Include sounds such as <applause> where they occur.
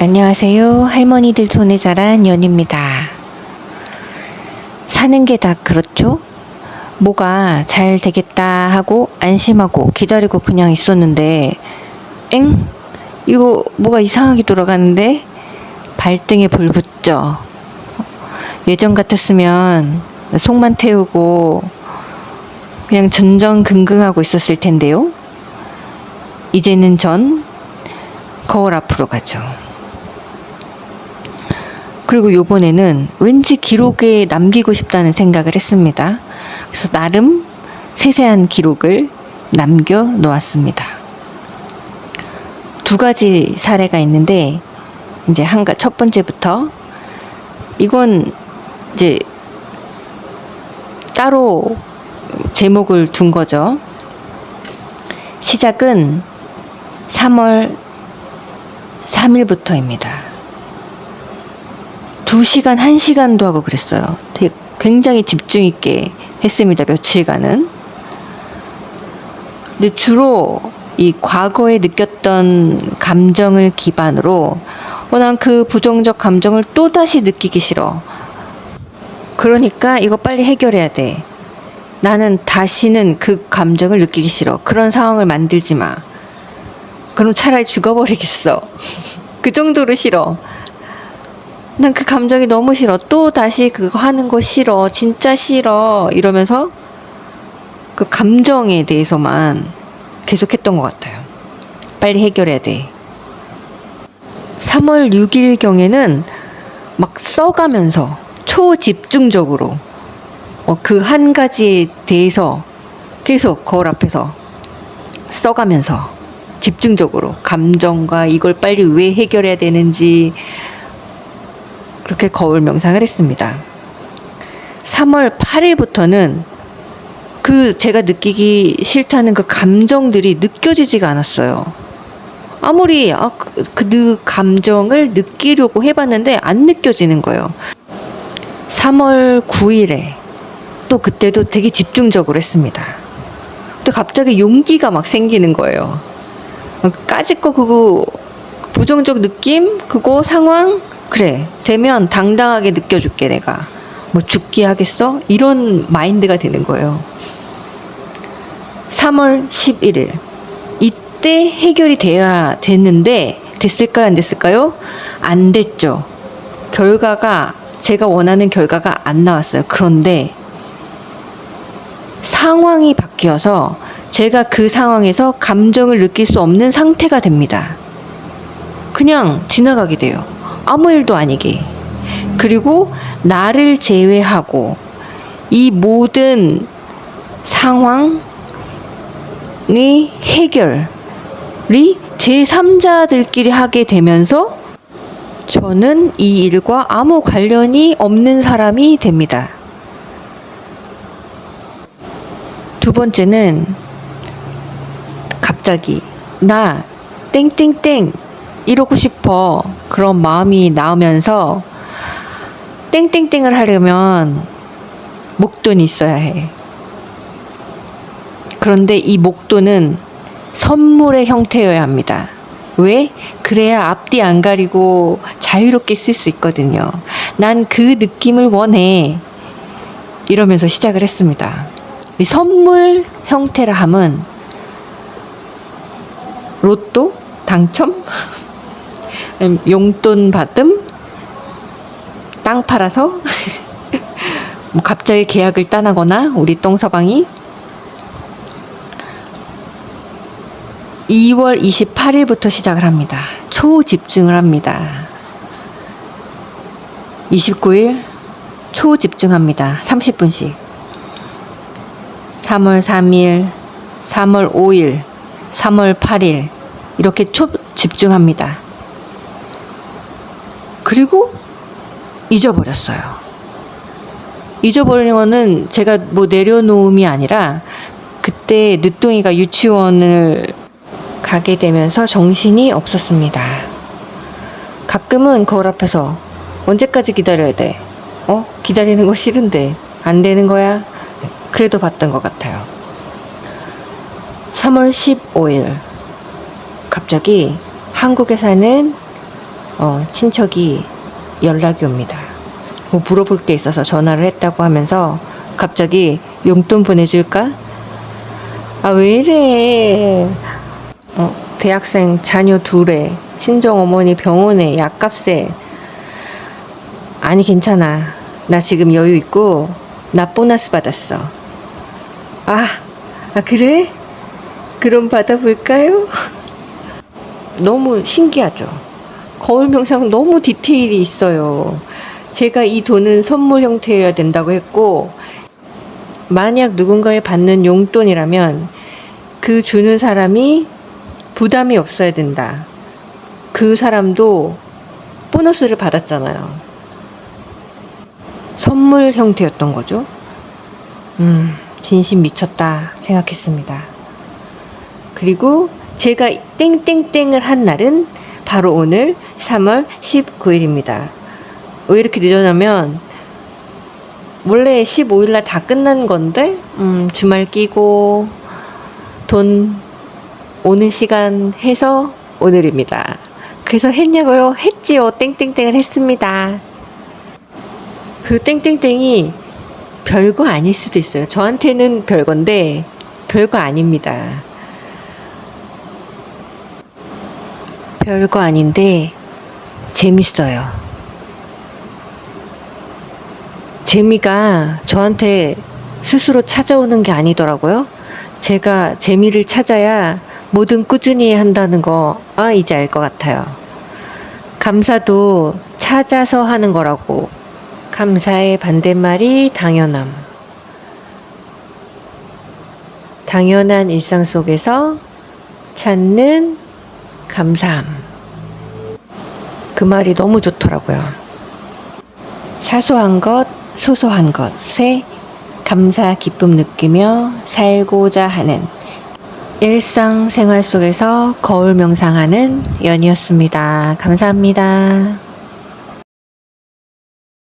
안녕하세요. 할머니들 손에 자란 연입니다. 사는 게 다 그렇죠? 뭐가 잘 되겠다 하고 안심하고 기다리고 그냥 있었는데, 엥? 이거 뭐가 이상하게 돌아가는데? 발등에 불 붙죠? 예전 같았으면 속만 태우고 그냥 전전긍긍하고 있었을 텐데요. 이제는 전 거울 앞으로 가죠. 그리고 요번에는 왠지 기록에 남기고 싶다는 생각을 했습니다. 그래서 나름 세세한 기록을 남겨 놓았습니다. 두 가지 사례가 있는데, 이제 한, 가- 첫 번째부터, 이건 이제 따로 제목을 둔 거죠. 시작은 3월 3일부터입니다. 2시간, 1시간도 하고 그랬어요. 되게 굉장히 집중 있게 했습니다. 며칠간은. 근데 주로 이 과거에 느꼈던 감정을 기반으로 어, 난 그 부정적 감정을 또다시 느끼기 싫어. 그러니까 이거 빨리 해결해야 돼. 나는 다시는 그 감정을 느끼기 싫어. 그런 상황을 만들지 마. 그럼 차라리 죽어버리겠어. <laughs> 그 정도로 싫어. 난 그 감정이 너무 싫어. 또 다시 그거 하는 거 싫어. 진짜 싫어. 이러면서 그 감정에 대해서만 계속했던 것 같아요. 빨리 해결해야 돼. 3월 6일경에는 막 써가면서 초집중적으로 어, 그 한 가지에 대해서 계속 거울 앞에서 써가면서 집중적으로 감정과 이걸 빨리 왜 해결해야 되는지 그렇게 거울 명상을 했습니다. 3월 8일부터는 그 제가 느끼기 싫다는 그 감정들이 느껴지지가 않았어요. 아무리 아, 그, 그 느- 감정을 느끼려고 해봤는데 안 느껴지는 거예요. 3월 9일에 또 그때도 되게 집중적으로 했습니다. 또 갑자기 용기가 막 생기는 거예요. 까짓 거 그거 부정적 느낌 그거 상황 그래 되면 당당하게 느껴줄게 내가 뭐 죽기 하겠어 이런 마인드가 되는 거예요. 3월 11일 이때 해결이 돼야 됐는데 됐을까요 안 됐을까요? 안 됐죠. 결과가 제가 원하는 결과가 안 나왔어요. 그런데 상황이 바뀌어서 제가 그 상황에서 감정을 느낄 수 없는 상태가 됩니다. 그냥 지나가게 돼요. 아무 일도 아니게. 그리고 나를 제외하고 이 모든 상황의 해결이 제3자들끼리 하게 되면서 저는 이 일과 아무 관련이 없는 사람이 됩니다. 두 번째는 갑자기 나 땡땡땡 이러고 싶어 그런 마음이 나오면서 땡땡땡을 하려면 목돈이 있어야 해. 그런데 이 목돈은 선물의 형태여야 합니다. 왜? 그래야 앞뒤 안 가리고 자유롭게 쓸 수 있거든요. 난 그 느낌을 원해. 이러면서 시작을 했습니다. 이 선물 형태라 함은 로또 당첨 <laughs> 용돈 받음 땅 팔아서 <laughs> 뭐 갑자기 계약을 따나거나 우리 똥서방이 2월 28일부터 시작을 합니다. 초집중을 합니다. 29일 초집중합니다. 30분씩. 3월 3일, 3월 5일, 3월 8일 이렇게 초 집중합니다. 그리고 잊어버렸어요. 잊어버리는 거는 제가 뭐 내려놓음이 아니라 그때 늦둥이가 유치원을 가게 되면서 정신이 없었습니다. 가끔은 거울 앞에서 언제까지 기다려야 돼? 어? 기다리는 거 싫은데 안 되는 거야? 그래도 봤던 것 같아요. 3월 15일 갑자기 한국에 사는 어, 친척이 연락이 옵니다. 뭐 물어볼 게 있어서 전화를 했다고 하면서 갑자기 용돈 보내줄까? 아, 왜 이래? 어, 대학생 자녀 둘에 친정 어머니 병원에 약값에 아니 괜찮아. 나 지금 여유 있고 나 보너스 받았어. 아, 아 그래? 그럼 받아볼까요? <laughs> 너무 신기하죠. 거울 명상 너무 디테일이 있어요. 제가 이 돈은 선물 형태여야 된다고 했고, 만약 누군가에 받는 용돈이라면 그 주는 사람이 부담이 없어야 된다. 그 사람도 보너스를 받았잖아요. 선물 형태였던 거죠. 음, 진심 미쳤다 생각했습니다. 그리고 제가 땡땡땡을 한 날은 바로 오늘 3월 19일입니다. 왜 이렇게 늦어냐면 원래 15일 날 다 끝난 건데 음, 주말 끼고 돈 오는 시간 해서 오늘입니다. 그래서 했냐고요? 했지요. 땡땡땡을 했습니다. 그 땡땡땡이 별거 아닐 수도 있어요. 저한테는 별건데 별거 아닙니다. 별거 아닌데 재밌어요. 재미가 저한테 스스로 찾아오는 게 아니더라고요. 제가 재미를 찾아야 뭐든 꾸준히 한다는 거, 아, 이제 알 것 같아요. 감사도 찾아서 하는 거라고. 감사의 반대말이 당연함. 당연한 일상 속에서 찾는 감사함. 그 말이 너무 좋더라고요. 사소한 것, 소소한 것에 감사, 기쁨 느끼며 살고자 하는 일상 생활 속에서 거울 명상하는 연이었습니다. 감사합니다.